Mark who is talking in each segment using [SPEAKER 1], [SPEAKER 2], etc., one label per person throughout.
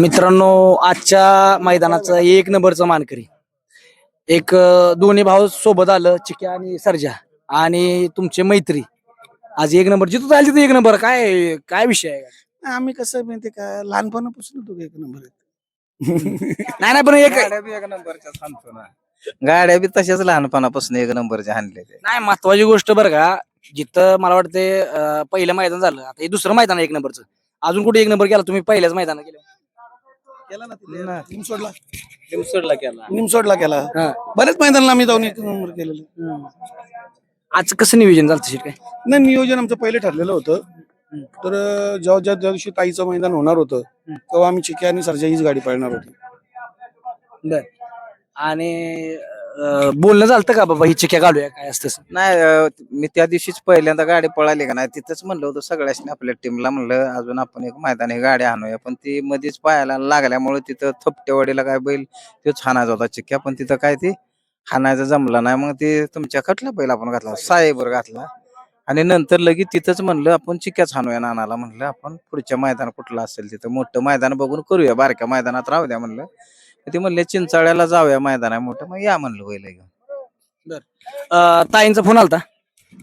[SPEAKER 1] मित्रांनो आजच्या मैदानाचा एक नंबरचा मानकरी. एक दोन्ही भाऊ सोबत आलं चिक्या आणि सर्जा. आणि तुमचे मैत्री. आज एक नंबर. जिथं झाली तिथं एक नंबर. काय काय विषय आहे?
[SPEAKER 2] आम्ही कसं माहिती का? लहानपणापासून होतो एक नंबर
[SPEAKER 1] नाही नाही पण एक
[SPEAKER 3] गाड्या बी एक नंबरच्या सांगतो ना. गाड्या बी तशाच लहानपणापासून एक नंबरच्या हाणले ते
[SPEAKER 1] नाही महत्वाची गोष्ट बरं का जिथं मला वाटते पहिलं मैदान झालं. आता हे दुसरं मैदान एक नंबरचं. अजून कुठे एक नंबर केला? तुम्ही पहिल्याच मैदान केलं
[SPEAKER 2] केला ना तिथे. निमसोडला.
[SPEAKER 1] सोडला केला.
[SPEAKER 2] निमसोडला केला.
[SPEAKER 1] हा.
[SPEAKER 2] बरेच मैदानाला आम्ही जाऊन एक नंबर केलेलं.
[SPEAKER 1] आज कसं नियोजन झालं तशी काय?
[SPEAKER 2] नाही नियोजन आमचं पहिले ठरलेलं होतं. तर अं, जेव्हा ज्या ज्या दिवशी ताईचं मैदान होणार होतं तेव्हा आम्ही चिक्या आणि सरजा हीच गाडी पळणार होती.
[SPEAKER 1] बर. आणि अं, बोलणं झालं का बाबा ही चिक्या घालूया काय असतं
[SPEAKER 3] नाही अं, मी त्या दिवशीच पहिल्यांदा गाडी पळाली का नाही तिथंच म्हणलं होतं सगळ्याशी आपल्या टीमला म्हणलं अजून आपण एक मैदानी गाडी आणूया. पण ती मध्येच पायाला लागल्यामुळे तिथं थपटेवाडीला काय बैल तोच हाणायचा होता चिक्क्या पण तिथं काय ते हाणायचं जमलं नाही. मग ते तुमच्या कटला बैल आपण घातला साहेबर घातला. आणि नंतर लगेच तिथंच म्हणलं आपण चिक्क्याच हाणूया नानाला म्हणलं आपण पुढच्या मैदान कुठलं असेल तिथं. मोठं मैदान बघून करूया बारक्या मैदानात राहू द्या म्हणलं. ते म्हणले चिंचाळ्याला जाऊया मैदान आहे मोठं मग या म्हणलं बैल घेऊन.
[SPEAKER 1] अं, ताईंचा फोन आलता?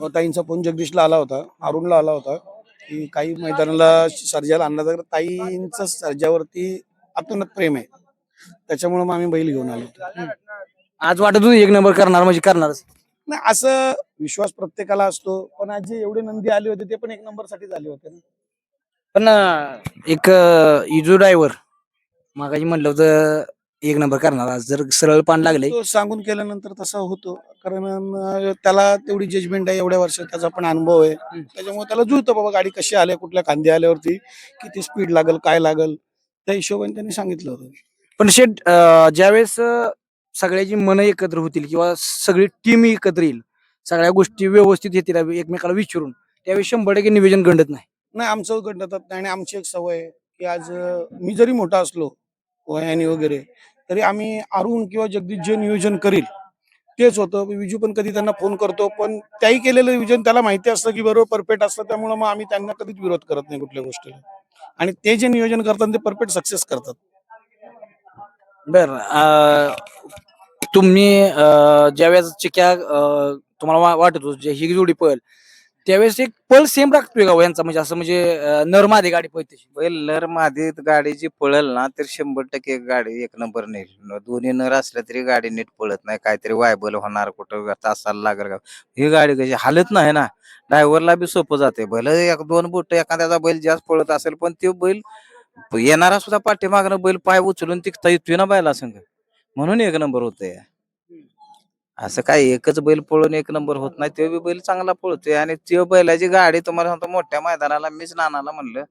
[SPEAKER 2] व ताईंचा फोन जगदीशला आला होता अरुणला आला होता की काही मैदानाला सर्जाला आणला तर ताईंचं सर्जावरती अतोनात प्रेम आहे. त्याच्यामुळे मग आम्ही बैल घेऊन आलो होतो.
[SPEAKER 1] आज वाटत होतं एक नंबर करणार म्हणजे करणारच.
[SPEAKER 2] नाही असं विश्वास प्रत्येकाला असतो पण आज जे एवढे नंदी आले होते ते पण एक नंबरसाठी झाले होते ना.
[SPEAKER 1] पण अं, एक इजू ड्रायव्हर मागाशी म्हटलं होतं एक नंबर करणार. जर सरळ पान लागले.
[SPEAKER 2] तो सांगून केल्यानंतर तसा होतो. कारण अं, त्याला तेवढी जजमेंट आहे. एवढ्या वर्षात त्याचा पण अनुभव आहे. त्याच्यामुळे त्याला जुळतं बाबा गाडी कशी आल्या कुठल्या खांदी आल्यावरती? किती स्पीड लागल? काय लागल? त्या हिशोबाने त्यांनी सांगितलं होतं.
[SPEAKER 1] पण शेट ज्यावेळेस अं, सगळ्याची मन एकत्र होतील किंवा सगळी टीम एकत्र येईल सगळ्या गोष्टी व्यवस्थित येतील एकमेकाला विचारून त्यावेळी शंभर टक्के नियोजन गंडत नाही.
[SPEAKER 2] नाही आमचं गणतात नाही. आणि आमची एक सवय आहे की आज अं, मी जरी मोठा असलो वयाने वगैरे तरी आम्ही अरुण किंवा जगदीश जे नियोजन करील तेच होतं. विजू पण कधी त्यांना फोन करतो पण त्याही केलेलं नियोजन त्याला माहिती असतं की बरोबर परफेक्ट असतं त्यामुळे मग आम्ही त्यांना कधीच विरोध करत नाही कुठल्या गोष्टीला. आणि ते जे नियोजन करतात ते परफेक्ट सक्सेस करतात.
[SPEAKER 1] बर तुम्ही ज्या ज्यावेळेस चिक्या तुम्हाला वाटत होत जे ही जोडी पळ त्यावेळेस एक पळ सेम राखतोय का हो यांचा? म्हणजे असं म्हणजे नरमादी नर मादी गाडी पळते
[SPEAKER 3] बैल नर मादी गाडी जी पळल ना तर शंभर टक्के गाडी एक नंबर नेईल. न- दोन्ही नर असल्या तरी गाडी नीट पळत नाही. काहीतरी वायबल होणार कुठं तासाला लागल का? ही गाडी कशी हालत नाही ना. ड्रायव्हरला बी सोपं जाते भलं एक दोन बोट एखाद्याचा बैल जास्त पळत असेल पण तो बैल येणारा सुद्धा पाठीमागनं बैल पाय उचलून तिकता येतोय ना बैला संग म्हणून एक नंबर होतोय. असं काय एकच बैल पळून एक नंबर होत नाही तो बी बैल चांगला पळतोय. आणि त्यो बैलाची गाडी तुम्हाला सांगतो मोठ्या मैदानाला मीच नानाला म्हणलं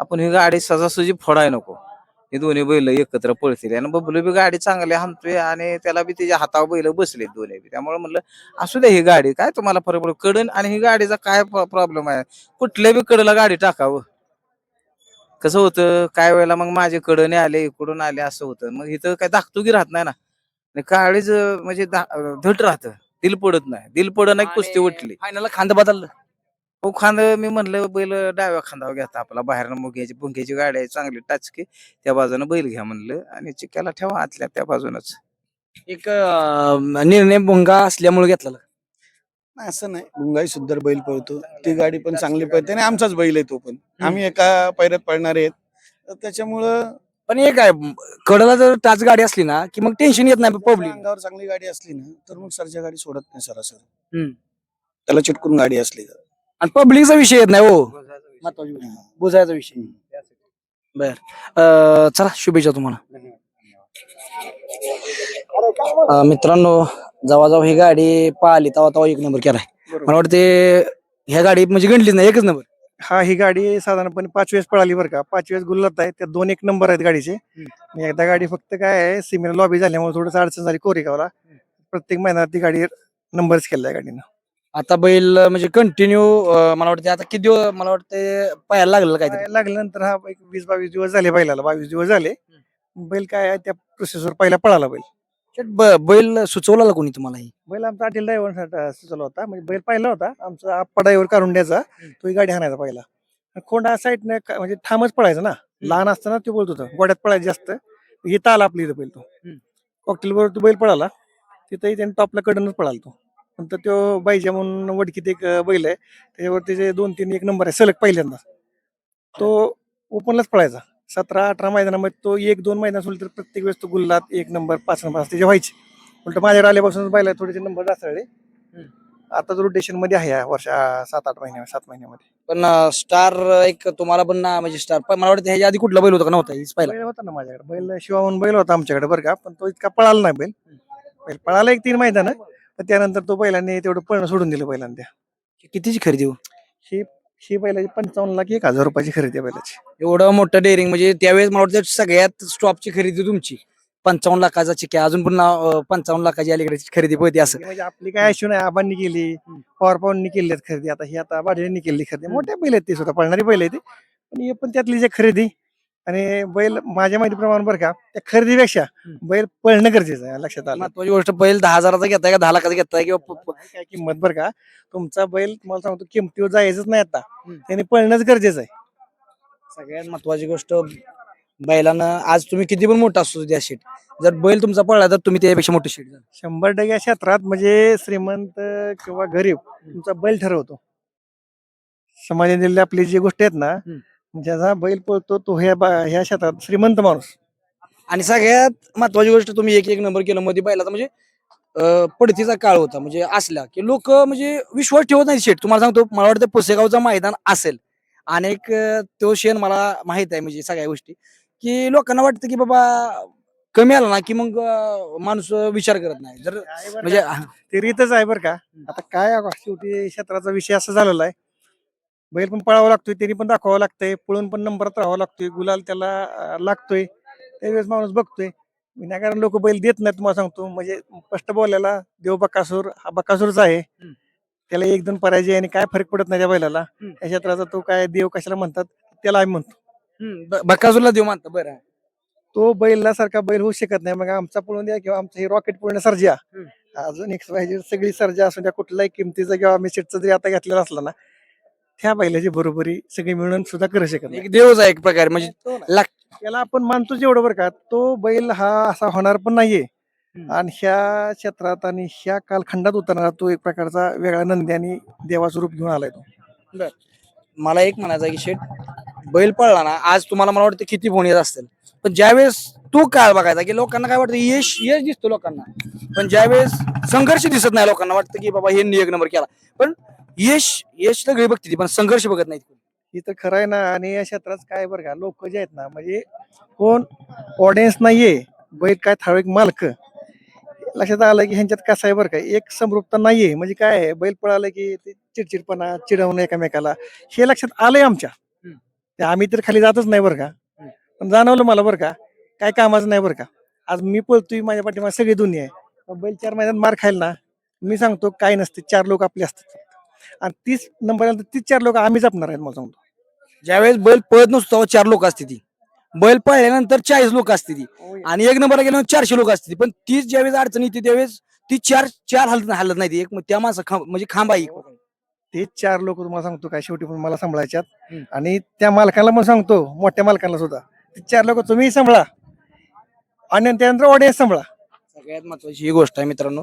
[SPEAKER 3] आपण ही गाडी सजासुजी फोडाय नको. हे दोन्ही बैल एकत्र पळतील. आणि बबलू बी गाडी चांगली हाणतोय आणि त्याला बी त्याच्या हातावर बैल बसले दोन्ही बी. त्यामुळे म्हणलं असू द्या ही गाडी काय तुम्हाला फरक पडतो? कडन आणि ही गाडीचा काय प्रॉब्लेम आहे? कुठल्या बी कडला गाडी टाकावं? कसं होतं काय वेळेला मग माझे कडने आले इकडून आले असं होतं. मग इथं काय धाकतुकी राहत नाही ना. आणि काळीच म्हणजे धा- धट राहतं. दिल पडत नाही. दिल पड नाही कुस्ती उठली.
[SPEAKER 1] फायनल खांद बदललं.
[SPEAKER 3] हो खांद मी म्हणलं बैल डाव्या खांदावर घेता आपला. बाहेर मुग्याची पुंग्याची गाडी आहे चांगली टाचकी त्या बाजूने बैल घ्या म्हणलं. आणि चिक्याला ठेवा आतल्या त्या बाजूनच.
[SPEAKER 1] एक अं, निर्णय भोंगा असल्यामुळे घेतलेला
[SPEAKER 2] नाही असं नाही. गुंगाई सुद्धा बैल पळतो. ती गाडी पण चांगली पळते आणि आमचाच बैल आहे तो पण. आम्ही एका पैऱ्यात पळणार आहेत. तर त्याच्यामुळं
[SPEAKER 1] पण एक आहे कडला जर टाच गाडी असली ना की मग टेन्शन येत नाही पब्लिक
[SPEAKER 2] अंगावर चांगली गाडी असली ना तर मग सरच्या गाडी सोडत नाही सरासर. त्याला चिटकून गाडी असली तर.
[SPEAKER 1] आणि पब्लिकचा विषय येत नाही हो. महत्वाची गोष्ट. बुजायचा विषय. बर. अं, चला शुभेच्छा तुम्हाला. अं, मित्रांनो जेव्हा ही गाडी पाहिली तेव्हा तेव्हा एक नंबर केलाय. मला वाटते ह्या गाडी म्हणजे गणलीच नाही एकच नंबर.
[SPEAKER 4] हा ही गाडी साधारणपणे पाच वेळेस पळाली बरं का. पाच वेळेस गुल्लत आहे त्यात दोन एक नंबर आहेत गाडीचे. आणि एकदा गाडी फक्त काय आहे सिमेंट लॉबी झाल्यामुळे थोडस अडचण झाली कोरेगावला. प्रत्येक महिन्यात ती गाडी नंबरच केलाय गाडीनं.
[SPEAKER 1] आता बैल म्हणजे कंटिन्यू मला वाटते आता किती दिवस मला वाटते पाहायला लागलं
[SPEAKER 4] काय लागल्यानंतर हा एक वीस बावीस दिवस झाले बैलाला. बावीस दिवस झाले. बैल काय आहे त्या प्रोसेसवर पहिला पळाला बैल.
[SPEAKER 1] ब- बैल सुचवला कोणी तुम्हाला ही?
[SPEAKER 4] बैल आमचा अटील ड्रायव्हर सुचवला होता. म्हणजे बैल पाहिला होता. आमचा आप्पा ड्रायव्हर काढून द्यायचा. तो ही गाडी हाणायचा पहिला. खोंडा साईडने म्हणजे ठामच पळायचा ना. लहान असताना तो बोलत होता गोड्यात पळायचं जास्त. इथं आला आपल्या इथं बैल तो.
[SPEAKER 1] हम्म.
[SPEAKER 4] कॉकटेल बरोबर तो बैल पळाला. तिथंही त्याने टॉपला कडनच पळाला तो. नंतर तो बाईजा म्हणून वडकीत एक अं, बैल आहे. त्याच्यावर त्याचे दोन तीन एक नंबर आहे सलग पहिल्यांदा. तो ओपनलाच पळायचा. सतरा अठरा मैदानामध्ये तो एक दोन मैदान सोडले तर प्रत्येक वेळेस तो गुल्लात एक नंबर पाच नंबर त्याचे व्हायचे. उलट माझ्याकडे आल्यापासून बैला थोडेसे नंबर दासळले आता तो रोटेशनमध्ये आहे या वर्षा सात आठ महिन्या सात महिन्यामध्ये.
[SPEAKER 1] पण स्टार एक तुम्हाला पण ना म्हणजे स्टार पण मला वाटतं ह्याच्या आधी कुठला बैल होता का नव्हता हीच पहिला.
[SPEAKER 4] बैल होता ना माझ्याकडे. बैल शिवा म्हणून बैल होता आमच्याकडे बरं का पण तो इतका पळाला नाही बैल. बैल पळाला एक तीन मैदान पण त्यानंतर तो बैलांनी तेवढं पळणं सोडून दिलं बैलांनी. त्या
[SPEAKER 1] कितीची खरेदी हो?
[SPEAKER 4] ही ही बैलाची पंचावन्न लाख एक हजार रुपयाची खरेदी आहे बैलाची.
[SPEAKER 1] एवढं मोठं डेअरिंग म्हणजे त्यावेळेस मला वाटतं सगळ्यात स्टॉपची खरेदी तुमची पंचावन्न लाखाचा चिक्या अजून पुन्हा पंचावन्न लाखाची अलीकडे खरेदी होती असं.
[SPEAKER 4] म्हणजे आपली काय इश्यू नाही आबांनी केली पवार पवारांनी केली आहेत खरेदी आता ही आता बाडेंनी केली खरेदी. मोठ्या बैल आहेत ते सुद्धा पळणारी बैल आहेत ती. पण हे पण त्यातली जे खरेदी आणि बैल माझ्या माहितीप्रमाणे बरं का त्या खरेदीपेक्षा बैल पळणं गरजेचं आहे लक्षात आलं.
[SPEAKER 1] महत्वाची गोष्ट बैल दहा हजाराचा घेताय का दहा लाखाचा घेताय किंवा प- प-
[SPEAKER 4] काय किंमत बरं का तुमचा बैल तुम्हाला सांगतो किमतीवर जायचंच नाही आता. त्याने पळणंच गरजेचं आहे.
[SPEAKER 1] सगळ्यात महत्वाची गोष्ट बैलानं आज तुम्ही किती पण मोठा असतो त्या शेट जर बैल तुमचा पळला तर तुम्ही त्यापेक्षा मोठी शेट झाला.
[SPEAKER 4] शंभर टक्के या क्षेत्रात म्हणजे श्रीमंत किंवा गरीब तुमचा बैल ठरवतो. समाजातील आपली जी गोष्टी आहेत ना ज्याचा बैल पळतो तो ह्या बा- ह्या क्षेत्रात श्रीमंत माणूस.
[SPEAKER 1] आणि सगळ्यात महत्वाची गोष्ट तुम्ही एक एक नंबर केलं मध्ये बैलाचा म्हणजे अं, पडतीचा काळ होता. म्हणजे असला की लोक म्हणजे विश्वास ठेवत नाही शेट तुम्हाला सांगतो मला वाटतं पुसेगावचं मैदान असेल. अनेक अं, तो शेण मला माहीत आहे म्हणजे सगळ्या गोष्टी. की लोकांना वाटतं की बाबा कमी आला ना की मग अं, माणूस विचार करत नाही. जर म्हणजे
[SPEAKER 4] ते रीतच आहे बरं का? आता काय आहे, शेवटी क्षेत्राचा विषय असा झालेला आहे. बैल पण पळावा लागतोय त्यांनी पण दाखवावं लागतंय पळून पण नंबरात राहावं लागतोय गुलाल त्याला लागतोय. त्यावेळेस माणूस बघतोय. विनाकारण लोक बैल देत नाहीत तुम्हाला सांगतो. म्हणजे स्पष्ट बोलायला देव बकासूर हा बकासूरच आहे. त्याला एक दोन पराजय आणि काय फरक पडत नाही त्या बैलाला. त्या क्षेत्राचा तो काय देव कशाला म्हणतात त्याला आम्ही म्हणतो.
[SPEAKER 1] बकासूरला देऊ म्हणता बरं.
[SPEAKER 4] तो बैलला सारखा बैल होऊ शकत नाही. मग आमचा पळून द्या किंवा आमचं हे रॉकेट पळणं सर्जा. अजून एक पाहिजे सगळी सर्जा असून द्या कुठलाही किमतीचा किंवा आम्ही सीटचा जरी आता घेतलेला असला ना त्या बैलाची बरोबरी सगळी मिळून सुद्धा करू शकत नाही.
[SPEAKER 1] एक देवच आहे एक प्रकारे म्हणजे
[SPEAKER 4] तो नाही.
[SPEAKER 1] लाग-
[SPEAKER 4] त्याला आपण मानतोच एवढं बरं का तो बैल हा असा होणार पण नाहीये.
[SPEAKER 1] हम्म.
[SPEAKER 4] आणि ह्या क्षेत्रात आणि ह्या कालखंडात उतरणारा तो एक प्रकारचा वेगळा नंदी आणि देवाचं रूप घेऊन आलाय तो.
[SPEAKER 1] मला एक म्हणायचं आहे की शेट बैल पळला ना आज तुम्हाला मला वाटतं किती फोन येत असतील. पण ज्यावेळेस तो काळ बघायचा की लोकांना काय वाटतं यश यश दिसतो लोकांना. पण ज्यावेळेस संघर्ष दिसत नाही लोकांना वाटतं की बाबा हे एक नंबर केला. पण यश यश सगळी बघते ती, पण संघर्ष बघत नाही
[SPEAKER 4] ही तर खरं आहे ना आणि या क्षेत्रात काय बरं का लोक जे आहेत ना म्हणजे कोण ऑडियन्स नाहीये बैल काय ठराविक मालक. लक्षात आलं की ह्यांच्यात कसं आहे बरं का एक समरूपता नाहीये. म्हणजे काय आहे बैल पळालं की ते चिडचिडपणा चिडवणं एकामेकाला हे लक्षात आलंय आमच्या. ते आम्ही तर खाली जातच नाही बरं का. पण जाणवलं मला बरं का काय कामाचं नाही बरं का. आज मी पळतोय माझ्या पाठीमागे सगळी दुनिया आहे. बैल चार महिन्यात मार खायला ना मी सांगतो काय नसते चार लोक आपले असतात. आणि तीस नंबर तीस चार लोक आम्ही जपणार आहेत मला सांगतो.
[SPEAKER 1] ज्यावेळेस बैल पळत नसतो तेव्हा चार लोक असते ती. बैल पळल्यानंतर चाळीस लोक असते ती. आणि एक नंबरला गेल्यावर चारशे लोक असते ती. पण तीच ज्यावेळेस अडचण येते त्यावेळेस ती चार चार हलत हलत नाही ती. एक त्या माणसं खांब म्हणजे खांबा आहे.
[SPEAKER 4] ते चार लोक तुम्हाला सांगतो काय शेवटी पण मला सांभाळायच्यात.
[SPEAKER 1] हम्म.
[SPEAKER 4] आणि त्या मालकाला पण सांगतो मोठ्या मालकाला सुद्धा. ते चार लोक तुम्ही सांभाळा. आणि त्यानंतर ऑडियन्स सांभाळा.
[SPEAKER 1] सगळ्यात महत्वाची ही गोष्ट आहे मित्रांनो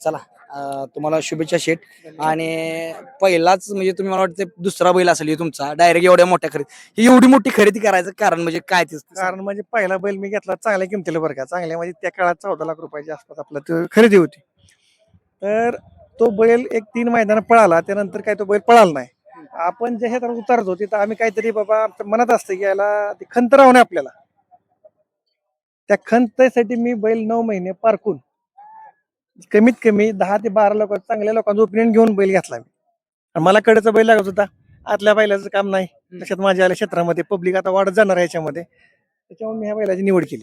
[SPEAKER 1] चला अं, तुम्हाला शुभेच्छा शेट आणि पहिलाच म्हणजे तुम्ही मला वाटतं दुसरा बैल असेल हे तुमचा. डायरेक्ट एवढ्या मोठ्या खरेदी ही एवढी मोठी खरेदी करायचं कारण म्हणजे काय ते?
[SPEAKER 4] कारण म्हणजे पहिला बैल मी घेतला चांगल्या किमतीला बरं का. चांगल्या म्हणजे त्या काळात चौदा लाख रुपयाच्या आसपास आपला. तो खरेदी होती. तर तो बैल एक तीन मैदान पळाला. त्यानंतर काय तो बैल पळाला नाही. आपण जे शेतात उतरतो तिथं आम्ही काहीतरी बाबा आमच्या मनात असतं की याला ती खंत राहू नये आपल्याला. त्या खंतसाठी मी बैल नऊ महिने पारखून कमीत कमी दहा ते बारा लोक चांगल्या लोकांचं ओपिनियन घेऊन बैल घेतला मी. आणि मला कडेचा बैल लागत होता. आतल्या बैलाचं काम नाही. लक्षात माझ्या आल्या क्षेत्रामध्ये. पब्लिक आता वाढत जाणार आहे याच्यामध्ये. त्याच्यामुळे मी ह्या बैलाची निवड केली.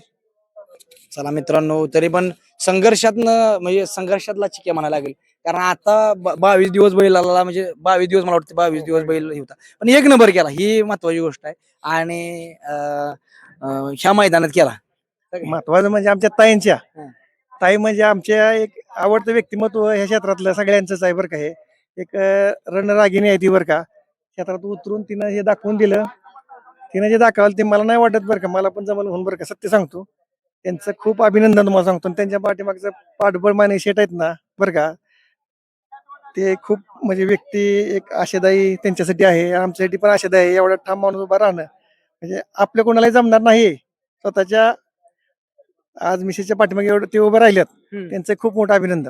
[SPEAKER 1] चला मित्रांनो तरी पण संघर्षातनं म्हणजे संघर्षातला चिक्या म्हणायला लागेल. कारण आता बावीस दिवस बैल आला म्हणजे बावीस दिवस मला वाटतं बावीस दिवस बैल हे होता. पण एक नंबर केला. ही महत्वाची गोष्ट आहे. आणि ह्या मैदानात केला.
[SPEAKER 4] महत्वाचं म्हणजे आमच्या ताईंच्या. ताई म्हणजे आमच्या एक आवडतं व्यक्तिमत्व ह्या क्षेत्रातलं सगळ्यांचंच आहे बरं का हे. एक रणरागिणी आहे ती बरं का. क्षेत्रात उतरून तिनं हे दाखवून दिलं. तिनं जे दाखवलं ते मला नाही वाटत बरं का. मला पण जमल म्हणून बरं का. सत्य सांगतो. त्यांचं खूप अभिनंदन तुम्हाला सांगतो. आणि त्यांच्या पाठीमागचं पाठबळ माने शेट आहेत ना बरं का. ते खूप म्हणजे व्यक्ती एक आशादायी त्यांच्यासाठी आहे. आमच्यासाठी पण आशादायी एवढा ठाम माणूस उभा राहणं. म्हणजे आपल्या कोणालाही जमणार नाही. स्वतःच्या आज मिसेसच्या पाठीमागे एवढं ते उभे राहिलेत
[SPEAKER 1] हम्म.
[SPEAKER 4] त्यांचं खूप मोठं अभिनंदन